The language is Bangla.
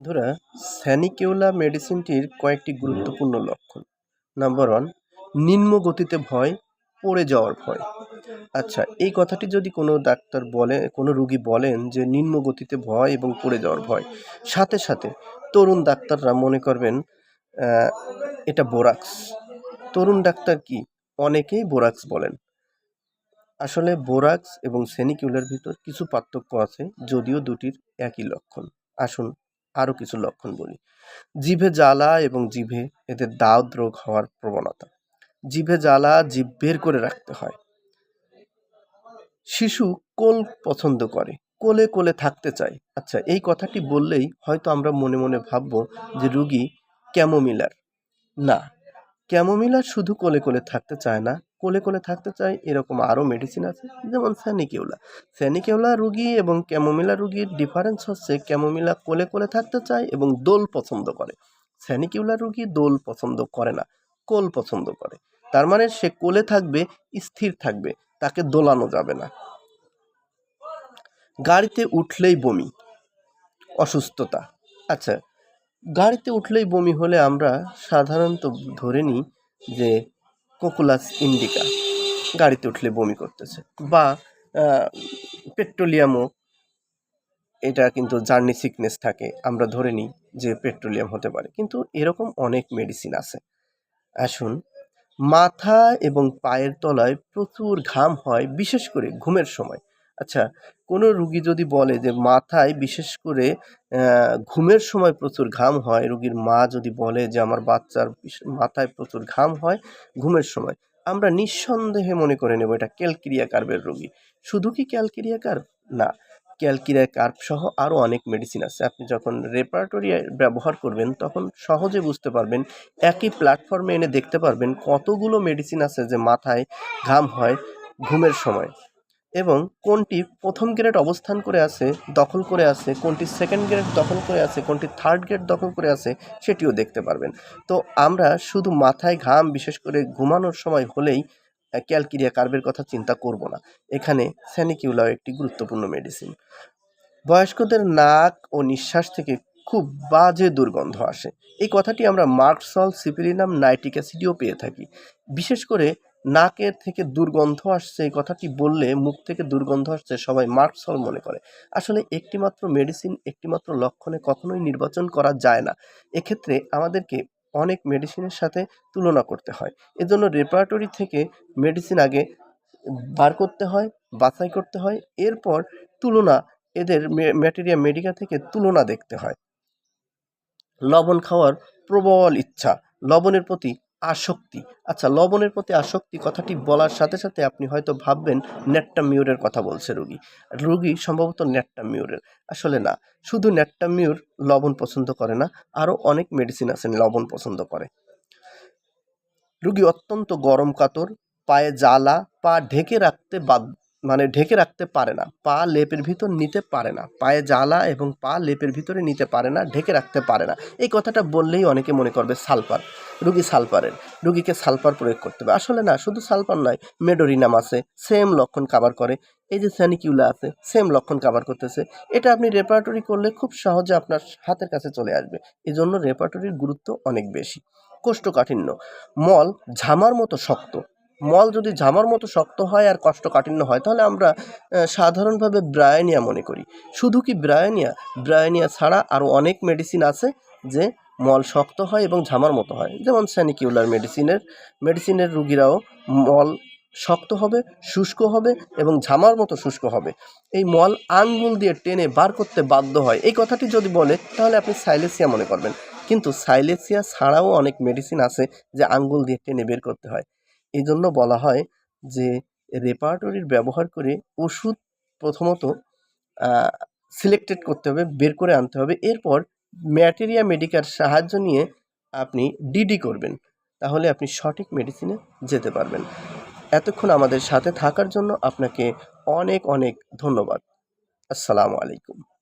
বন্ধুরা স্যানিকিউলা মেডিসিনটির কয়েকটি গুরুত্বপূর্ণ লক্ষণ। নাম্বার ওয়ান, নিম্ন গতিতে ভয়, পড়ে যাওয়ার ভয়। আচ্ছা এই কথাটি যদি কোনো ডাক্তার বলে, কোনো রুগী বলেন যে নিম্ন গতিতে ভয় এবং পড়ে যাওয়ার ভয়। সাথে সাথে, তরুণ ডাক্তাররা মনে করবেন এটা বোরাক্স। তরুণ ডাক্তার কি? অনেকেই বোরাক্স বলেন। আসলে বোরাক্স এবং সেনিকিউলার ভিতর কিছু পার্থক্য আছে, যদিও দুটির একই লক্ষণ। আসুন আরও কিছু লক্ষণ বলি। জিভে জ্বালা এবং জিভে এদের দাউদ রোগ হওয়ার প্রবণতা। জিভে জ্বালা, জিভ বের করে রাখতে হয়। শিশু কোল পছন্দ করে, কোলে কোলে থাকতে চায়। আচ্ছা এই কথাটি বললেই হয়তো আমরা মনে মনে ভাববো যে রুগী ক্যামোমিলার। না, ক্যামোমিলার শুধু কোলে কোলে থাকতে চায় না কোলে কোলে থাকতে চায়, এরকম আরও মেডিসিন আছে, যেমন স্যানিকেউলা স্যানিকেউলা রুগী এবং ক্যামোমিলা রুগীর ডিফারেন্স হচ্ছে ক্যামোমিলা কোলে কোলে থাকতে চায় এবং দোল পছন্দ করে। স্যানিকিউলা রুগী দোল পছন্দ করে না, কোল পছন্দ করে। তার মানে সে কোলে থাকবে, স্থির থাকবে, তাকে দোলানো যাবে না। গাড়িতে উঠলেই বমি, অসুস্থতা। আচ্ছা গাড়িতে উঠলেই বমি হলে আমরা সাধারণত ধরে নিই যে কোকুলাস ইন্ডিকা গাড়িতে উঠলে বমি করতেছে। বা পেট্রোলিয়ামও, এটা কিন্তু জার্নি সিকনেস থাকে, আমরা ধরে নিই যে পেট্রোলিয়াম হতে পারে। কিন্তু এরকম অনেক মেডিসিন আছে। আসুন, মাথা এবং পায়ের তলায় প্রচুর ঘাম হয়, বিশেষ করে ঘুমের সময়। আচ্ছা কোনো রুগী যদি বলে যে মাথায় বিশেষ করে ঘুমের সময় প্রচুর ঘাম হয়, রুগীর মা যদি বলে যে আমার বাচ্চার মাথায় প্রচুর ঘাম হয় ঘুমের সময়, আমরা নিঃসন্দেহে মনে করে নেব এটা ক্যালকিরিয়া কার্ভের রোগী। শুধু কি ক্যালকিরিয়া কার্ভ? না, ক্যালকিরিয়া কার্ভ সহ আরও অনেক মেডিসিন আছে। আপনি যখন রেপারেটরি ব্যবহার করবেন, তখন সহজে বুঝতে পারবেন, একই প্ল্যাটফর্মে এনে দেখতে পারবেন কতগুলো মেডিসিন আছে যে মাথায় ঘাম হয় ঘুমের সময়। এবং কোনটি প্রথম গ্রেড অবস্থান করে আছে, দখল করে আছে, কোনটি সেকেন্ড গ্রেড দখল করে আছে, কোনটি থার্ড গ্রেড দখল করে আছে, সেটিও দেখতে পারবেন। তো আমরা শুধু মাথায় ঘাম বিশেষ করে ঘুমানোর সময় হলেই ক্যালকিরিয়া কার্ভের কথা চিন্তা করব না। এখানে স্যানিকিউলাও একটি গুরুত্বপূর্ণ মেডিসিন বয়স্কদের নাক ও নিঃশ্বাস থেকে খুব বাজে দুর্গন্ধ আসে। এই কথাটি আমরা মার্কসল সিপিলিনাম নাইট্রিক অ্যাসিডিও পেয়ে থাকি। বিশেষ করে নাকের থেকে দুর্গন্ধ আসছে, এই কথাটি বললে মুখ থেকে দুর্গন্ধ আসছে, সবাই মার্কসল মনে করে। আসলে একটিমাত্র মেডিসিন একটিমাত্র লক্ষণে কখনোই নির্বাচন করা যায় না। এক্ষেত্রে আমাদেরকে অনেক মেডিসিনের সাথে তুলনা করতে হয়। এজন্য রেপারেটরি থেকে মেডিসিন আগে বার করতে হয়, বাছাই করতে হয়, এরপর তুলনা এদের ম্যাটেরিয়া মেডিকা থেকে তুলনা দেখতে হয়। লবণ খাওয়ার প্রবল ইচ্ছা, লবণের প্রতি আসক্তি। আচ্ছা লবণের প্রতি আসক্তি কথাটি বলার সাথে সাথে আপনি হয়তো ভাববেন নেট্টা মিউরের কথা বলছে রুগী। রুগী সম্ভবত নেট্টা মিউরের আসলে না, শুধু নেট্টা মিউর লবণ পছন্দ করে না আরও অনেক মেডিসিন আছেন লবণ পছন্দ করে। রুগী অত্যন্ত গরম কাতর, পায়ে জ্বালা, পা ঢেকে রাখতে বাদ মানে ঢেকে রাখতে পারে না, পা লেপের ভিতর নিতে পারে না, পায়ে জ্বালা এবং পা লেপের ভিতরে নিতে পারে না, ঢেকে রাখতে পারে না। এই কথাটা বললেই অনেকে মনে করবে সালফার। রুগী সালফারের রুগীকে সালফার প্রয়োগ করতে হবে। আসলে না, শুধু সালফার নয়, মেডোরিনাম আছে, সেম লক্ষণ কাভার করে, এই যে স্যানিকিউলা আছে, সেম লক্ষণ কাভার করতেছে। এটা আপনি রেপারেটরি করলে খুব সহজে আপনার হাতের কাছে চলে আসবে। এই জন্য রেপারেটরির গুরুত্ব অনেক বেশি। কোষ্ঠকাঠিন্য। মল ঝামার মতো শক্ত। মল যদি ঝামার মতো শক্ত হয় আর কষ্টকাঠিন্য হয়, তাহলে আমরা সাধারণভাবে ব্রায়ানিয়া মনে করি। শুধু কি ব্রায়ানিয়া? ব্রায়ানিয়া ছাড়া আরও অনেক মেডিসিন আছে যে মল শক্ত হয় এবং ঝামার মতো হয়। যেমন স্যানিকিউলার মেডিসিনের মেডিসিনের রুগীরাও মল শক্ত হবে, শুষ্ক হবে এবং ঝামার মতো শুষ্ক হবে। এই মল আঙ্গুল দিয়ে টেনে বার করতে বাধ্য হয়। এই কথাটি যদি বলে, তাহলে আপনি সাইলেসিয়া মনে করবেন। কিন্তু সাইলেসিয়া ছাড়াও অনেক মেডিসিন আছে যে আঙ্গুল দিয়ে টেনে বের করতে হয়। এই জন্য বলা হয় যে রেপারেটরির ব্যবহার করে ওষুধ প্রথমত সিলেক্টেড করতে হবে, বের করে আনতে হবে। এরপর ম্যাটেরিয়া মেডিকার সাহায্য নিয়ে আপনি ডিডি করবেন। তাহলে আপনি সঠিক মেডিসিনে যেতে পারবেন। এতক্ষণ আমাদের সাথে থাকার জন্য আপনাকে অনেক অনেক ধন্যবাদ। আসসালামু আলাইকুম।